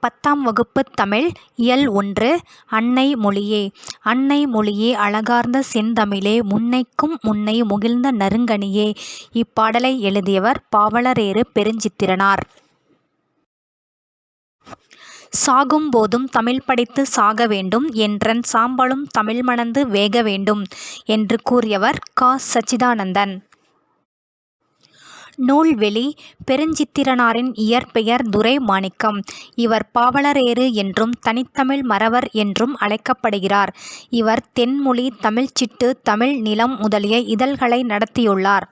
பத்தாம் வகுப்பு தமிழ் இயல் ஒன்று அன்னை மொழியே. அன்னை மொழியே அழகார்ந்த செந்தமிழே முன்னைக்கும் முன்னை முகிழ்ந்த நறுங்கனியே இப்பாடலை எழுதியவர் பாவலரேறு பெருஞ்சித்திரனார். சாகும் போதும் தமிழ் படித்து சாக வேண்டும் என்றன் சாம்பலும் தமிழ் மணந்து வேக வேண்டும் என்று கூறியவர் க. சச்சிதானந்தன். நூல்வெளி பெருஞ்சித்திரனாரின் இயற்பெயர் துரை மாணிக்கம் இவர் பாவலரேறு என்றும் தனித்தமிழ் மறவர் என்றும் அழைக்கப்படுகிறார். இவர் தென்மொழி தமிழ்ச்சிட்டு தமிழ் நிலம் முதலிய இதழ்களை நடத்தியுள்ளார்.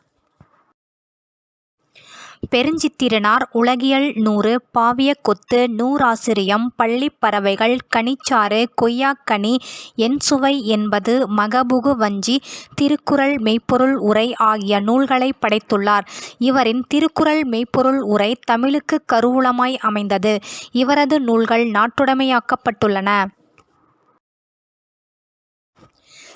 பெருஞ்சித்திரனார் உலகியல் நூறு பாவியக்கொத்து நூறாசிரியம் பள்ளிப்பறவைகள் கனிச்சாறு கொய்யாக்கனி என்சுவை என்பது மகபுகு வஞ்சி திருக்குறள் மெய்ப்பொருள் உரை ஆகிய நூல்களைப் படைத்துள்ளார். இவரின் திருக்குறள் மெய்ப்பொருள் உரை தமிழுக்குக் கருவூலமாய் அமைந்தது. இவரது நூல்கள் நாட்டுடைமையாக்கப்பட்டுள்ளன.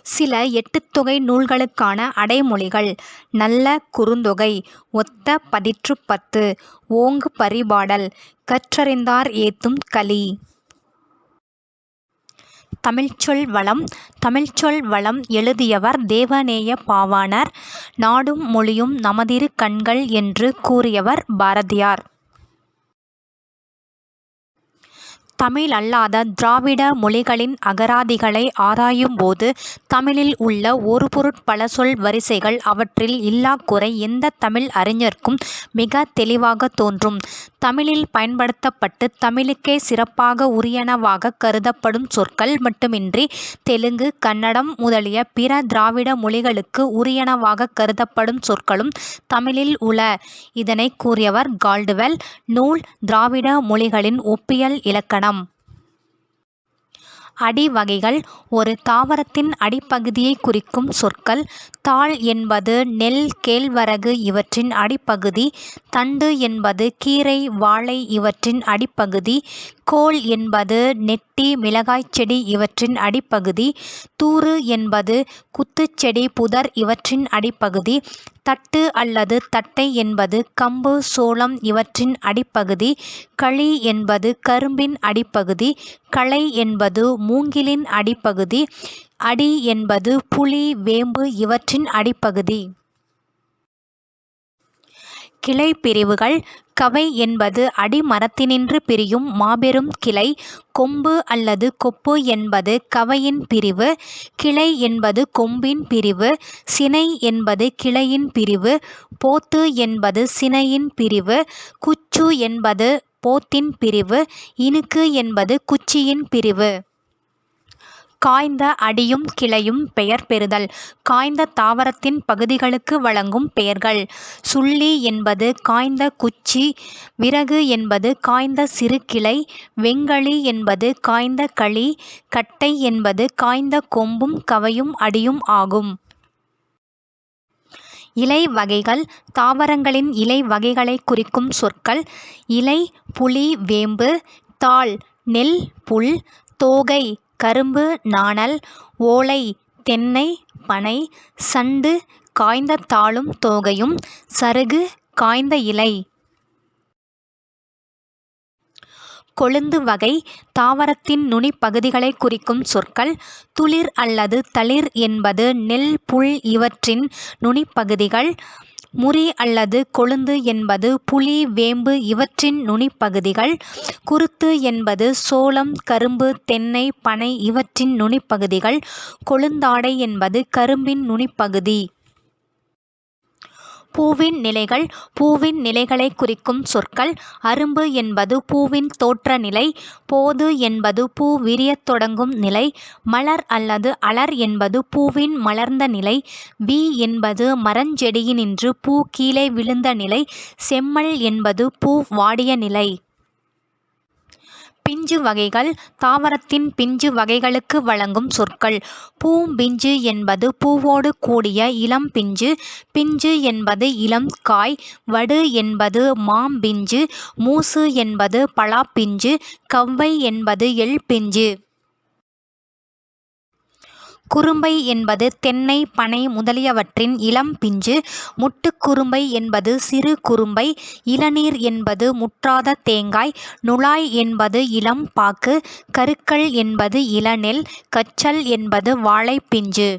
சில எட்டுத்தொகை நூல்களுக்கான அடைமொழிகள். நல்ல குறுந்தொகை ஒத்த பதிற்றுப்பத்து ஓங்கு பரிபாடல் கற்றறிந்தார் ஏத்தும் கலி தமிழ்ச்சொல் வளம் தமிழ்ச்சொல் வளம் எழுதியவர் தேவநேய பாவாணர் நாடும் மொழியும் நமதிரு கண்கள் என்று கூறியவர் பாரதியார். தமிழல்லாத திராவிட மொழிகளின் அகராதிகளை ஆராயும்போது தமிழில் உள்ள ஒருபொருட் பலசொல் வரிசைகள் அவற்றில் இல்லாக்குறை எந்த எந்தத் தமிழ் அறிஞர்க்கும் மிக தெளிவாக தோன்றும். தமிழில் பயன்படுத்தப்பட்டு தமிழுக்கே சிறப்பாக உரியனவாக கருதப்படும் சொற்கள் மட்டுமின்றி தெலுங்கு கன்னடம் முதலிய பிற திராவிட மொழிகளுக்கு உரியனவாக கருதப்படும் சொற்களும் தமிழில் உள. இதனை கூறியவர் கால்டுவெல். நூல் திராவிட மொழிகளின் ஒப்பியல் இலக்கணம். அடிவகைகள் ஒரு தாவரத்தின் அடிப்பகுதியைக் குறிக்கும் சொற்கள். தாள் என்பது நெல் கேழ்வரகு இவற்றின் அடிப்பகுதி. தண்டு என்பது கீரை வாழை இவற்றின் அடிப்பகுதி. கோல் என்பது நெட்டி மிளகாய்ச் செடி இவற்றின் அடிப்பகுதி. தூறு என்பது குத்துச்செடி புதர் இவற்றின் அடிப்பகுதி. தட்டு அல்லது தட்டை என்பது கம்பு சோளம் இவற்றின் அடிப்பகுதி. களி என்பது கரும்பின் அடிப்பகுதி. களை என்பது மூங்கிலின் அடிப்பகுதி. அடி என்பது புளி வேம்பு இவற்றின் அடிப்பகுதி. கிளைப்பிரிவுகள் கவை என்பது அடிமரத்தினின்று பிரியும் மாபெரும் கிளை. கொம்பு அல்லது கொப்பு என்பது கவையின் பிரிவு. கிளை என்பது கொம்பின் பிரிவு. சினை என்பது கிளையின் பிரிவு. போத்து என்பது சினையின் பிரிவு. குச்சு என்பது போத்தின் பிரிவு. இனுக்கு என்பது குச்சியின் பிரிவு. காய்ந்த அடியும் கிளையும் பெயர் பெறுதல் காய்ந்த தாவரத்தின் பகுதிகளுக்கு வழங்கும் பெயர்கள். சுள்ளி என்பது காய்ந்த குச்சி. விறகு என்பது காய்ந்த சிறு கிளை. வெங்களி என்பது காய்ந்த களி கட்டை என்பது காய்ந்த கொம்பும் கவையும் அடியும் ஆகும். இலை வகைகள் தாவரங்களின் இலை வகைகளைக் குறிக்கும் சொற்கள். இலை புளி வேம்பு. தாள் நெல் புல். தோகை கரும்பு நாணல். ஓலை தென்னை பனை. சண்டு காய்ந்த தாளும் தோகையும். சருகு காய்ந்த இலை. கொழுந்து வகை தாவரத்தின் நுனிப்பகுதிகளை குறிக்கும் சொற்கள். துளிர் அல்லது தளிர் என்பது நெல் புல் இவற்றின் நுனிப்பகுதிகள் முறி அல்லது கொழுந்து என்பது புளி வேம்பு இவற்றின் நுனிப்பகுதிகள் குருத்து என்பது சோளம் கரும்பு தென்னை பனை இவற்றின் நுனிப்பகுதிகள் கொழுந்தாடை என்பது கரும்பின் நுனிப்பகுதி. பூவின் நிலைகள் பூவின் நிலைகளைக் குறிக்கும் சொற்கள். அரும்பு என்பது பூவின் தோற்ற நிலை. போது என்பது பூ விரியத் தொடங்கும் நிலை. மலர் அல்லது அலர் என்பது பூவின் மலர்ந்த நிலை. வி என்பது மரஞ்செடியினின்று பூ கீழே விழுந்த நிலை. செம்மல் என்பது பூ வாடிய நிலை. பிஞ்சு வகைகள் தாவரத்தின் பிஞ்சு வகைகளுக்கு வழங்கும் சொற்கள். பூம்பிஞ்சு என்பது பூவோடு கூடிய இளம் பிஞ்சு. பிஞ்சு என்பது இளம் காய். வடு என்பது மாம்பிஞ்சு. மூசு என்பது பலாப்பிஞ்சு. கவ்வை என்பது எள் பிஞ்சு. குறும்பை என்பது தென்னை பனை முதலியவற்றின் இளம் பிஞ்சு. முட்டுக் குறும்பை என்பது சிறு குறும்பை. இளநீர் என்பது முற்றாத தேங்காய். நுழாய் என்பது இளம் பாக்கு. கருக்கள் என்பது இளநெல். கச்சல் என்பது வாழைப்பிஞ்சு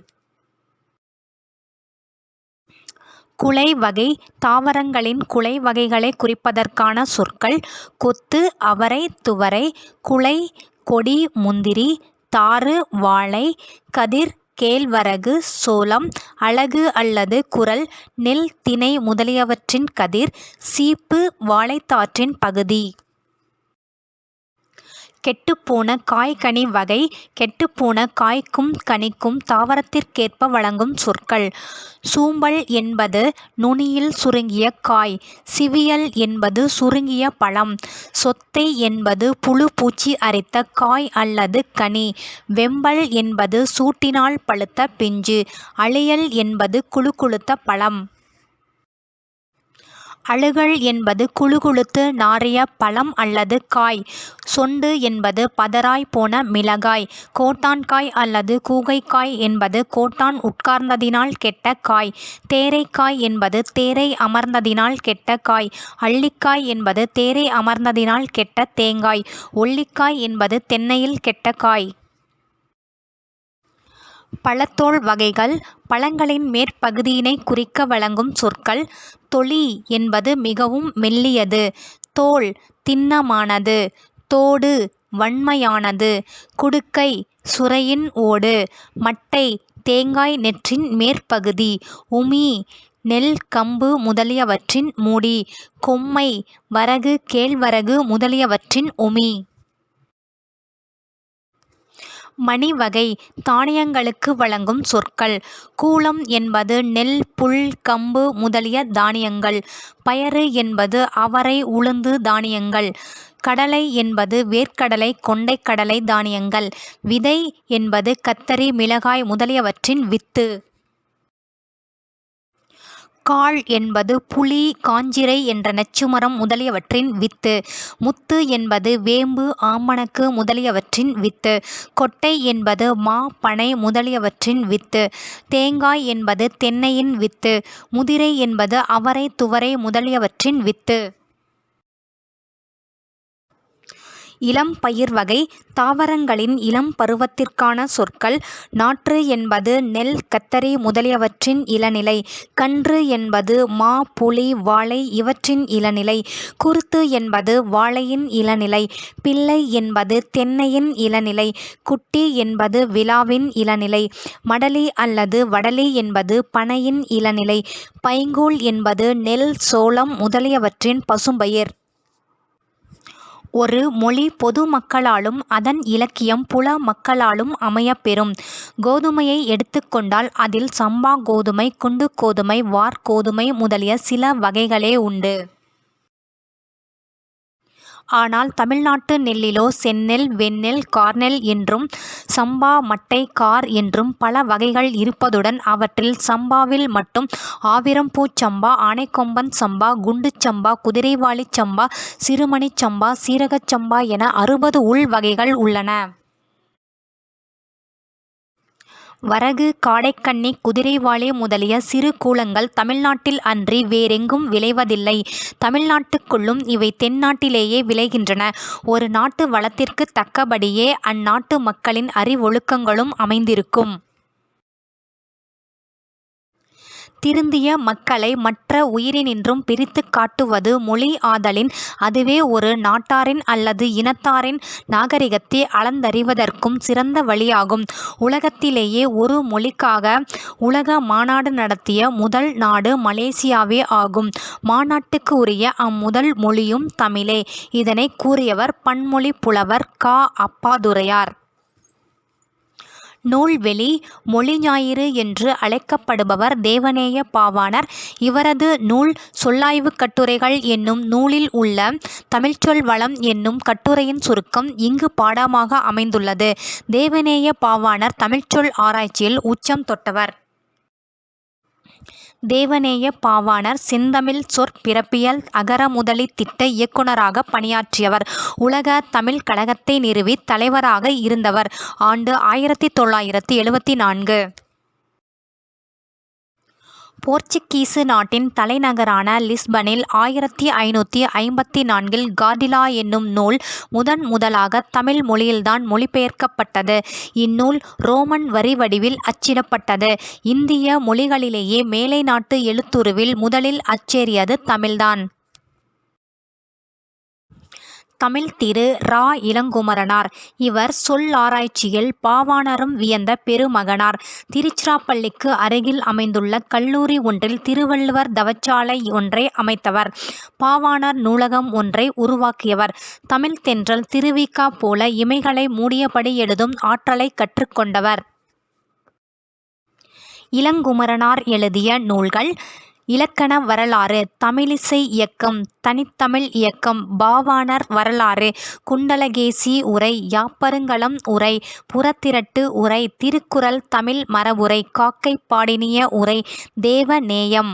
குலை வகை. தாவரங்களின் குலை வகைகளைக் குறிப்பதற்கான சொற்கள். கொத்து அவரை துவரை. குலை கொடி முந்திரி. தாறு வாழை கதிர் கேழ்வரகு சோளம் அலகு அல்லது குரல் நெல் திணை முதலியவற்றின் கதிர் சீப்பு வாழைத்தாற்றின் பகுதி. கெட்டுப்போன காய்கனி வகை கெட்டுப்போன காய்க்கும் கனிக்கும் தாவரத்திற்கேற்ப வழங்கும் சொற்கள். சூம்பல் என்பது நுனியில் சுருங்கிய காய் சிவியல் என்பது சுருங்கிய பழம் சொத்தை என்பது புழு பூச்சி அரித்த காய் அல்லது கனி வெம்பல் என்பது சூட்டினால் பழுத்த பிஞ்சு அழியல் என்பது குளுகுளுத்த பழம். அழுகல் என்பது குளுகுளுத்து நாறிய பழம் அல்லது காய். சொண்டு என்பது பதராய் போன மிளகாய். கோட்டான்காய் அல்லது கூகைக்காய் என்பது கோட்டான் உட்கார்ந்ததினால் கெட்ட காய். தேரைக்காய் என்பது தேரை அமர்ந்ததினால் கெட்ட காய். அள்ளிக்காய் என்பது தேரை அமர்ந்ததினால் கெட்ட தேங்காய். ஒல்லிக்காய் என்பது தென்னையில் கெட்ட காய். பழத்தோல் வகைகள் பழங்களின் மேற்பகுதியினைக் குறிக்க வழங்கும் சொற்கள். தொலி என்பது மிகவும் மெல்லியது. தோல் திண்ணமானது. தோடு வன்மையானது. குடுக்கை சுரையின் ஓடு. மட்டை தேங்காய் நெற்றின் மேற்பகுதி. உமி நெல் கம்பு முதலியவற்றின் மூடி. கொம்மை வரகு கேழ்வரகு முதலியவற்றின் உமி. மணி வகை தானியங்களுக்கு வழங்கும் சொற்கள். கூலம் என்பது நெல் புல் கம்பு முதலிய தானியங்கள். பயறு என்பது அவரை உளுந்து தானியங்கள். கடலை என்பது வேர்க்கடலை கொண்டைக்கடலை தானியங்கள். விதை என்பது கத்தரி மிளகாய் முதலியவற்றின் வித்து. காழ் என்பது புளி காஞ்சிரை என்ற நச்சுமரம் முதலியவற்றின் வித்து. முத்து என்பது வேம்பு ஆமணக்கு முதலியவற்றின் வித்து. கொட்டை என்பது மா பனை முதலியவற்றின் வித்து. தேங்காய் என்பது தென்னையின் வித்து. முதிரை என்பது அவரை துவரை முதலியவற்றின் வித்து. இளம் பயிர் வகை தாவரங்களின் இளம் பருவத்திற்கான சொற்கள். நாற்று என்பது நெல் கத்தரி முதலியவற்றின் இளநிலை. கன்று என்பது மா புளி வாழை இவற்றின் இளநிலை. குருத்து என்பது வாழையின் இளநிலை. பிள்ளை என்பது தென்னையின் இளநிலை. குட்டி என்பது விழாவின் இளநிலை. மடலி அல்லது வடலி என்பது பனையின் இளநிலை. பைங்கூழ் என்பது நெல் சோளம் முதலியவற்றின் பசும்பயிர். ஒரு மொழி பொது மக்களாலும் அதன் இலக்கியம் புல மக்களாலும் அமையப்பெறும். கோதுமையை எடுத்துக்கொண்டால் அதில் சம்பா கோதுமை குண்டு கோதுமை வார் கோதுமை முதலிய சில வகைகளே உண்டு. ஆனால் தமிழ்நாட்டு நெல்லிலோ செந்நெல் வெண்ணெல் கார்நெல் என்றும் சம்பா மட்டை கார் என்றும் பல வகைகள் இருப்பதுடன் அவற்றில் சம்பாவில் மட்டும் ஆவிரம்பூச் சம்பா ஆனைக்கொம்பன் சம்பா குண்டுச் சம்பா குதிரைவாலிச் சம்பா சிறுமணிச் சம்பா சீரகச் சம்பா என அறுபது உள் வகைகள் உள்ளன. வரகு காடைக்கன்னி குதிரைவாலி முதலிய சிறு கூலங்கள் தமிழ்நாட்டில் அன்றி வேறெங்கும் விளைவதில்லை. தமிழ்நாட்டுக்குள்ளும் இவை தென்னாட்டிலேயே விளைகின்றன. ஒரு நாட்டு வளத்திற்குத் தக்கபடியே அந்நாட்டு மக்களின் அறிவொழுக்கங்களும் அமைந்திருக்கும். திருந்திய மக்களை மற்ற உயிரினின்றும் பிரித்துக் காட்டுவது மொழி ஆதலின் அதுவே ஒரு நாட்டாரின் அல்லது இனத்தாரின் நாகரிகத்தை அளந்தறிவதற்கும் சிறந்த வழியாகும். உலகத்திலேயே ஒரு மொழிக்காக உலக மாநாடு நடத்திய முதல் நாடு மலேசியாவே ஆகும். மாநாட்டுக்கு உரிய அம்முதல் மொழியும் தமிழே. இதனைக் கூறியவர் பன்மொழி புலவர் கா. அப்பாதுரையார். நூல்வெளி மொழிஞாயிறு என்று அழைக்கப்படுபவர் தேவநேய பாவாணர். இவரது நூல் சொல்லாய்வுக் கட்டுரைகள் என்னும் நூலில் உள்ள தமிழ்ச்சொல் வளம் என்னும் கட்டுரையின் சுருக்கம் இங்கு பாடமாக அமைந்துள்ளது. தேவநேய பாவாணர் தமிழ்ச்சொல் ஆராய்ச்சியில் உச்சம் தொட்டவர். தேவநேய பாவாணர் செந்தமிழ் சொற்பிறப்பியல் அகரமுதலி திட்ட இயக்குநராக பணியாற்றியவர். உலக தமிழ்க் கழகத்தை நிறுவி தலைவராக இருந்தவர். ஆண்டு ஆயிரத்தி தொள்ளாயிரத்தி எழுபத்தி நான்கு. போர்ச்சுகீசு நாட்டின் தலைநகரான லிஸ்பனில் ஆயிரத்தி ஐநூற்றி ஐம்பத்தி நான்கில் காடிலா என்னும் நூல் முதன் முதலாக தமிழ் மொழியில்தான் மொழிபெயர்க்கப்பட்டது. இந்நூல் ரோமன் வரி வடிவில் அச்சிடப்பட்டது. இந்திய மொழிகளிலேயே மேலை நாட்டு எழுத்துருவில் முதலில் அச்சேறியது தமிழ்தான். தமிழ் திரு ரா. இளங்குமரனார். இவர் சொல்லாராய்ச்சியில் பாவாணரும் வியந்த பெருமகனார். திருச்சிராப்பள்ளிக்கு அருகில் அமைந்துள்ள கல்லூரி ஒன்றில் திருவள்ளுவர் தவச்சாலை ஒன்றை அமைத்தவர். பாவாணர் நூலகம் ஒன்றை உருவாக்கியவர். தமிழ் தென்றல் திருவிக்கா போல இமைகளை மூடியபடி எழுதும் ஆற்றலை கற்றுக்கொண்டவர். இளங்குமரனார் எழுதிய நூல்கள் இலக்கண வரலாறு தமிழிசை இயக்கம் தனித்தமிழ் இயக்கம் பாவாணர் வரலாறு குண்டலகேசி உரை யாப்பருங்கலம் உரை புறத்திரட்டு உரை திருக்குறள் தமிழ் மரபுரை காக்கை பாடினிய உரை தேவநேயம்.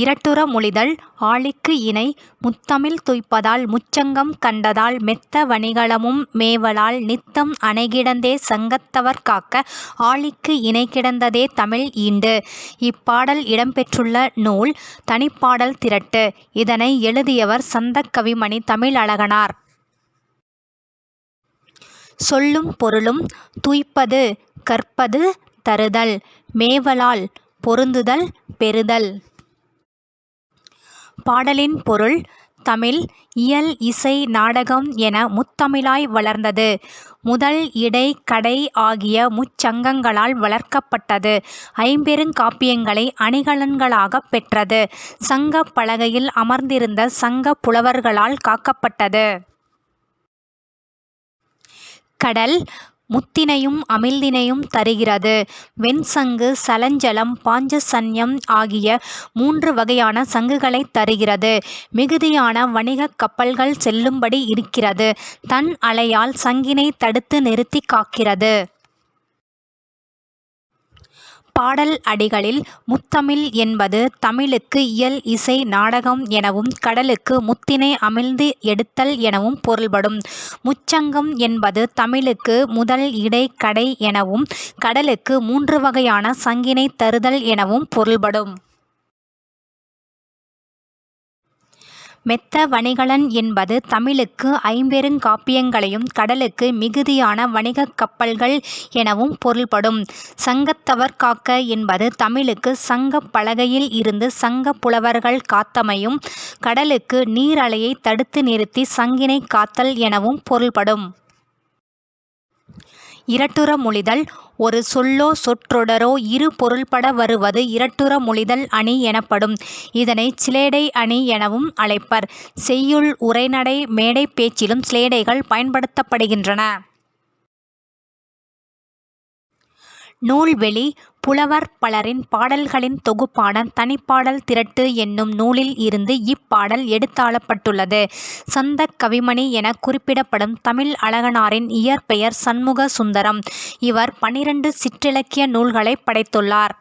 இரட்டுற மொழிதல் ஆழிக்கு இணை முத்தமிழ் துய்ப்பதால் முச்சங்கம் கண்டதால் மெத்த வணிகளமும் மேவலால் நித்தம் அணைகிடந்தே சங்கத்தவர் காக்க ஆழிக்கு இணை கிடந்ததே தமிழ் ஈண்டு. இப்பாடல் இடம்பெற்றுள்ள நூல் தனிப்பாடல் திரட்டு. இதனை எழுதியவர் சந்தக்கவிமணி தமிழழகனார். சொல்லும் பொருளும் துய்ப்பது கற்பது தருதல். மேவலால் பொருந்துதல் பெறுதல். பாடலின் பொருள் தமிழ் இயல் இசை நாடகம் என முத்தமிழாய் வளர்ந்தது. முதல் இடை கடை ஆகிய முச்சங்கங்களால் வளர்க்கப்பட்டது. ஐம்பெருங்காப்பியங்களை அணிகலன்களாகப் பெற்றது. சங்க பலகையில் அமர்ந்திருந்த சங்கப் புலவர்களால் காக்கப்பட்டது. கடல் முத்தினையும் அமிழ்தினையும் தருகிறது. வெண்சங்கு சலஞ்சலம் பாஞ்சசன்யம் ஆகிய மூன்று வகையான சங்குகளைத் தருகிறது. மிகுதியான வணிகக் கப்பல்கள் செல்லும்படி இருக்கிறது. தன் அலையால் சங்கினை தடுத்து நிறுத்தி காக்கிறது. பாடல் அடிகளில் முத்தமிழ் என்பது தமிழுக்கு இயல் இசை நாடகம் எனவும் கடலுக்கு முத்தினை அமிழ்ந்து எடுத்தல் எனவும் பொருள்படும். முச்சங்கம் என்பது தமிழுக்கு முதல் இடை கடை எனவும் கடலுக்கு மூன்று வகையான சங்கினை தருதல் எனவும் பொருள்படும். மெத்த வணிகலன் என்பது தமிழுக்கு ஐம்பெருங்காப்பியங்களையும் கடலுக்கு மிகுதியான வணிகக் கப்பல்கள் எனவும் பொருள்படும். சங்கத்தவர் காக்க என்பது தமிழுக்கு சங்கப் பலகையில் இருந்து சங்கப் புலவர்கள் காத்தமையும் கடலுக்கு நீரலையை தடுத்து நிறுத்தி சங்கினை காத்தல் எனவும் பொருள்படும். இரட்டுற மொழிதல் ஒரு சொல்லோ சொற்றொடரோ இரு பொருள்பட வருவது இரட்டுற மொழிதல் அணி எனப்படும். இதனை சிலேடை அணி எனவும் அழைப்பர். செய்யுள் உரைநடை மேடை பேச்சிலும் சிலேடைகள் பயன்படுத்தப்படுகின்றன. நூல்வெளி புலவர் பலரின் பாடல்களின் தொகுப்பான தனிப்பாடல் திரட்டு என்னும் நூலில் இருந்து இப்பாடல் எடுத்தாளப்பட்டுள்ளது. சந்தக் கவிமணி என குறிப்பிடப்படும் தமிழ் அழகனாரின் இயற்பெயர் சண்முக சுந்தரம். இவர் பனிரெண்டு சிற்றிலக்கிய நூல்களை படைத்துள்ளார்.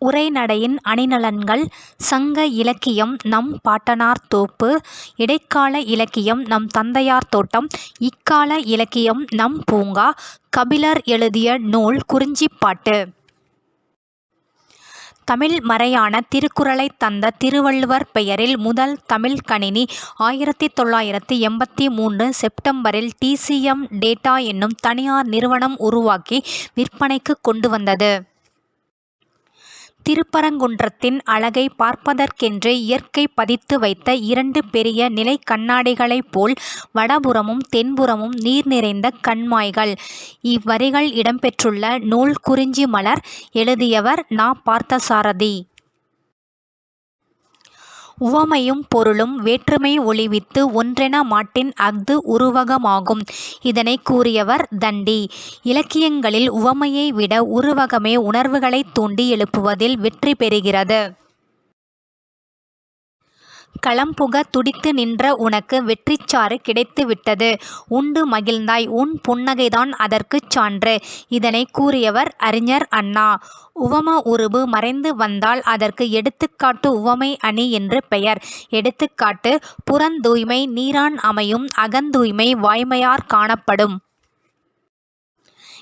உரைநடையின் அணிநலன்கள் சங்க இலக்கியம் நம் பாட்டனார் தோப்பு இடைக்கால இலக்கியம் நம் தந்தையார் தோட்டம் இக்கால இலக்கியம் நம் பூங்கா கபிலர் எழுதிய நூல் குறிஞ்சிப்பாட்டு. தமிழ் மறையான திருக்குறளைத் தந்த திருவள்ளுவர் பெயரில் முதல் தமிழ் கணினி ஆயிரத்தி தொள்ளாயிரத்தி எண்பத்தி மூன்று செப்டம்பரில் டிசிஎம் டேட்டா என்னும் தனியார் நிறுவனம் உருவாக்கி விற்பனைக்கு கொண்டு வந்தது. திருப்பரங்குன்றத்தின் அழகை பார்ப்பதற்கென்றே இயற்கை பதித்து வைத்த இரண்டு பெரிய நிலைக் கண்ணாடிகளைப் போல் வடபுறமும் தென்புறமும் நீர் நிறைந்த கண்மாய்கள். இவ்வரிகள் இடம்பெற்றுள்ள நூல் குறிஞ்சி மலர் எழுதியவர் நா. பார்த்தசாரதி. உவமையும் பொருளும் வேற்றுமை ஒழிவித்து ஒன்றென மாட்டின் அஃது உருவகமாகும். இதனைக் கூறியவர் தண்டி. இலக்கியங்களில் உவமையை விட உருவகமே உணர்வுகளைத் தூண்டி எழுப்புவதில் வெற்றி பெறுகிறது. களம்புக துடித்து நின்ற உனக்கு வெற்றிச்சாறு கிடைத்து விட்டது உண்டு மகிழ்ந்தாய் உன் புன்னகைதான் அதற்குச் சான்று. இதனை கூறியவர் அறிஞர் அண்ணா. உவம உருபு மறைந்து வந்தால் அதற்கு எடுத்துக்காட்டு உவமை அணி என்று பெயர். எடுத்துக்காட்டு புறந்தூய்மை நீரான் அமையும் அகந்தூய்மை வாய்மையார் காணப்படும்.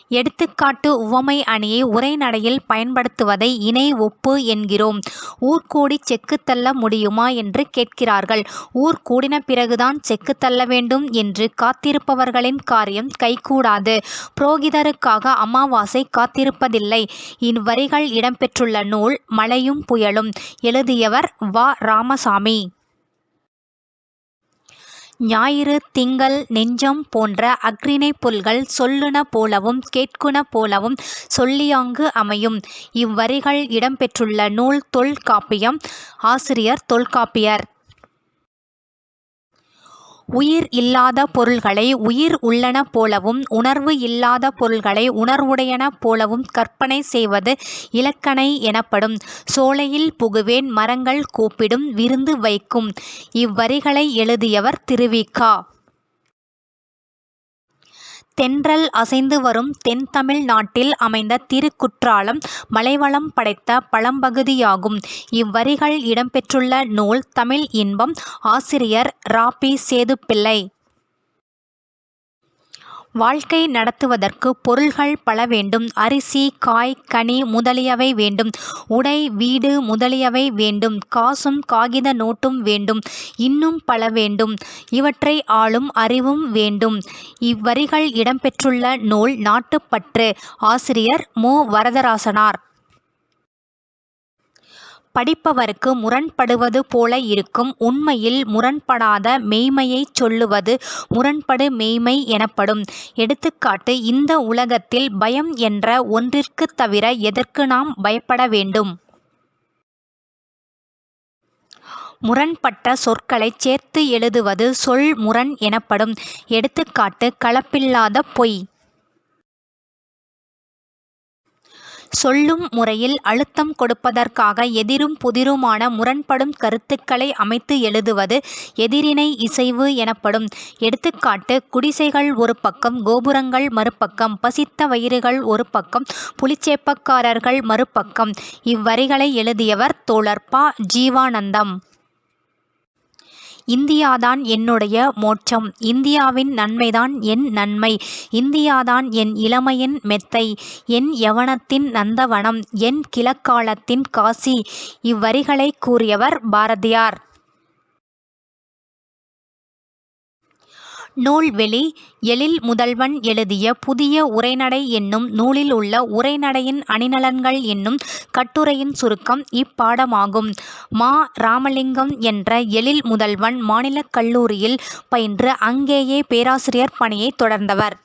எடுத்துக்காட்டு உவமை அணியை உரைநடையில் பயன்படுத்துவதை இணை ஒப்பு என்கிறோம். ஊர் கூடி செக்கு தள்ள முடியுமா என்று கேட்கிறார்கள். ஊர் கூடின பிறகுதான் செக்கு தள்ள வேண்டும் என்று காத்திருப்பவர்களின் காரியம் கைகூடாது. புரோகிதருக்காக அமாவாசை காத்திருப்பதில்லை. இவ்வரிகள் இடம்பெற்றுள்ள நூல் மழையும் புயலும். எழுதியவர் வ. ராமசாமி. ஞாயிறு திங்கள் நெஞ்சம் போன்ற அஃறிணைப் புல்கள் சொல்லுன போலவும் கேட்குன போலவும் சொல்லியாங்கு அமையும். இவ்வரிகள் இடம்பெற்றுள்ள நூல் தொல்காப்பியம். ஆசிரியர் தொல்காப்பியர். உயிர் இல்லாத பொருள்களை உயிர் உள்ளன போலவும் உணர்வு இல்லாத பொருள்களை உணர்வுடையன போலவும் கற்பனை செய்வது இலக்கணை எனப்படும். சோலையில் புகுவேன் மரங்கள் கூப்பிடும் விருந்து வைக்கும். இவ்வரிகளை எழுதியவர் திருவிக தென்றல் அசைந்து வரும் தென்தமிழ் நாட்டில் அமைந்த திருக்குற்றாலம் மலைவளம் படைத்த பழம்பகுதியாகும். இவ்வரிகள் இடம்பெற்றுள்ள நூல் தமிழ் இன்பம் ஆசிரியர் ராபி சேதுப்பிள்ளை. வாழ்க்கை நடத்துவதற்கு பொருள்கள் பல வேண்டும். அரிசி காய் கனி முதலியவை வேண்டும். உடை வீடு முதலியவை வேண்டும். காசும் காகித நோட்டும் வேண்டும். இன்னும் பல வேண்டும். இவற்றை ஆளும் அறிவும் வேண்டும். இவ்வரிகள் இடம்பெற்றுள்ள நூல் நாட்டுப்பற்று. ஆசிரியர் மு. வரதராசனார். படிப்பவருக்கு முரண்படுவது போல இருக்கும். உண்மையில் முரண்படாத மெய்மையைச் சொல்லுவது முரண்படு மெய்மை எனப்படும். எடுத்துக்காட்டு இந்த உலகத்தில் பயம் என்ற ஒன்றிற்குத் தவிர எதற்கு நாம் பயப்பட வேண்டும்? முரண்பட்ட சொற்களைச் சேர்த்து எழுதுவது சொல் முரண் எனப்படும். எடுத்துக்காட்டு கலப்பில்லாத பொய். சொல்லும் முறையில் அழுத்தம் கொடுப்பதற்காக எதிரும் புதிருமான முரண்படும் கருத்துக்களை அமைத்து எழுதுவது எதிரினை இசைவு எனப்படும். எடுத்துக்காட்டு குடிசைகள் ஒரு பக்கம் கோபுரங்கள் மறுபக்கம் பசித்த வயிறுகள் ஒரு பக்கம் புலிச்சேப்பக்காரர்கள் மறுபக்கம். இவ்வரிகளை எழுதியவர் தோழர் ப. ஜீவானந்தம். இந்தியாதான் என்னுடைய மோட்சம். இந்தியாவின் நன்மைதான் என் நன்மை. இந்தியாதான் என் இளமையின் மெத்தை. என் யவனத்தின் நந்தவனம். என் கிழக்காலத்தின் காசி. இவ்வரிகளை கூறியவர் பாரதியார். நூல்வெளி எழில் முதல்வன் எழுதிய புதிய உரைநடை என்னும் நூலில் உள்ள உரைநடையின் அணிநலன்கள் என்னும் கட்டுரையின் சுருக்கம் இப்பாடமாகும். மா. ராமலிங்கம் என்ற எழில் முதல்வன் மாநிலக் கல்லூரியில் பயின்று அங்கேயே பேராசிரியர் பணியை தொடர்ந்தவர்.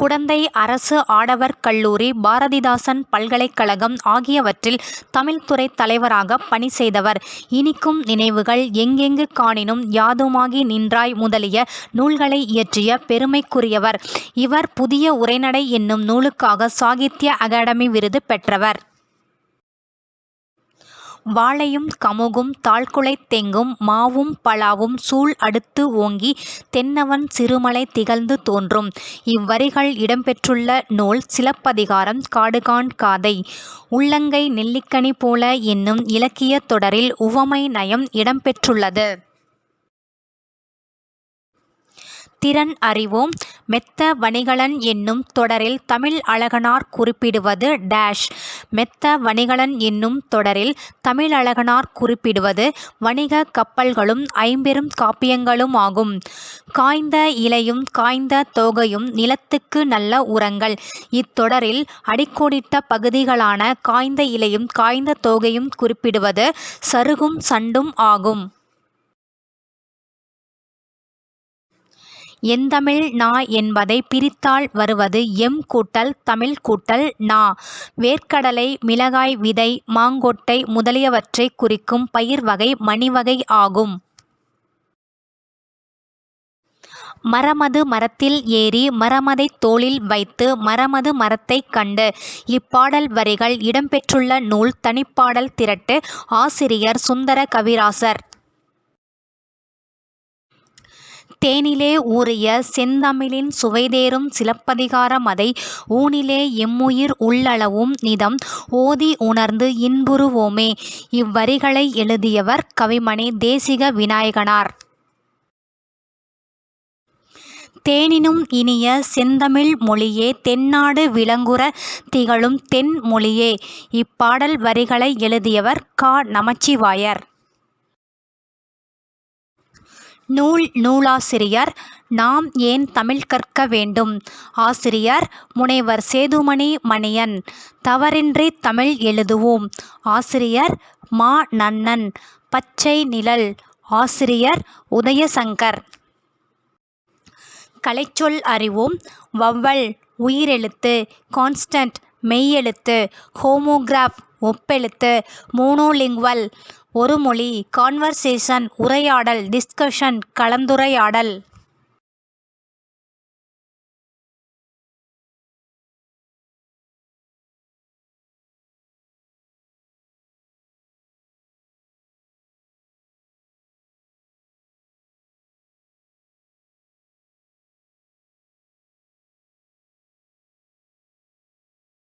குடந்தை அரசு ஆடவர் கல்லூரி பாரதிதாசன் பல்கலைக்கழகம் ஆகியவற்றில் தமிழ்துறை தலைவராக பணி செய்தவர். இனிக்கும் நினைவுகள் எங்கெங்கு காணினும் யாதுமாகி நின்றாய் முதலிய நூல்களை இயற்றிய பெருமைக்குரியவர். இவர் புதிய உரைநடை என்னும் நூலுக்காக சாகித்ய அகாடமி விருது பெற்றவர். வாழையும் கமுகும் தாழ்குலைத் தெங்கும் மாவும் பலாவும் சூழ் அடுத்து ஓங்கி தென்னவன் சிறுமலை திகழ்ந்து தோன்றும். இவ்வரிகள் இடம்பெற்றுள்ள நூல் சிலப்பதிகாரம் காடுகாண் காதை உள்ளங்கை நெல்லிக்கனி போல என்னும் இலக்கியத் தொடரில் உவமை நயம் இடம்பெற்றுள்ளது. திறன் அறிவோம். மெத்த வணிகலன் என்னும் தொடரில் தமிழ் அழகனார் குறிப்பிடுவது டேஷ் மெத்த வணிகலன் என்னும் தொடரில் தமிழழகனார் குறிப்பிடுவது வணிக கப்பல்களும் ஐம்பெரும் காப்பியங்களும் ஆகும். காய்ந்த இலையும் காய்ந்த தோகையும் நிலத்துக்கு நல்ல உரங்கள். இத்தொடரில் அடிக்கோடிட்ட பகுதிகளான காய்ந்த இலையும் காய்ந்த தோகையும் குறிப்பிடுவது சருகும் சண்டும் ஆகும். எந்தமிழ் நா என்பதை பிரித்தால் வருவது எம் கூட்டல் தமிழ் கூட்டல் நா. வேர்க்கடலை மிளகாய் விதை மாங்கொட்டை முதலியவற்றைக் குறிக்கும் பயிர் வகை மணிவகை ஆகும். மரமது மரத்தில் ஏறி மரமதைத் தோளில் வைத்து மரமது மரத்தைக் கண்டு இப்பாடல் வரிகள் இடம்பெற்றுள்ள நூல் தனிப்பாடல் திரட்டு ஆசிரியர் சுந்தர கவிராசர். தேனிலே ஊறிய செந்தமிழின் சுவைதேரும் சிலப்பதிகாரமதை ஊனிலே எம்முயிர் உள்ளளவும் நிதம் ஓதி உணர்ந்து இன்புறுவோமே. இவ்வரிகளை எழுதியவர் கவிமணி தேசிக விநாயகனார். தேனினும் இனிய செந்தமிழ் மொழியே தென்னாடு விளங்குற திகழும் தென் மொழியே. இப்பாடல் வரிகளை எழுதியவர் கா நமச்சிவாயர். நூல் நூலாசிரியர் நாம் ஏன் தமிழ் கற்க வேண்டும்? ஆசிரியர் முனைவர் சேதுமணி மணியன். தவறின்றி தமிழ் எழுதுவோம்! ஆசிரியர் மா. நன்னன். பச்சை நிழல்! ஆசிரியர் உதயசங்கர். கலைச்சொல் அறிவோம் வவ்வல் உயிரெழுத்து கான்ஸ்டன்ட் மெய்யெழுத்து ஹோமோகிராப் ஒப்பெழுத்து மோனோலிங்குவல் ஒரு மொழி கான்வர்சேஷன் உரையாடல் டிஸ்கஷன் கலந்துரையாடல்.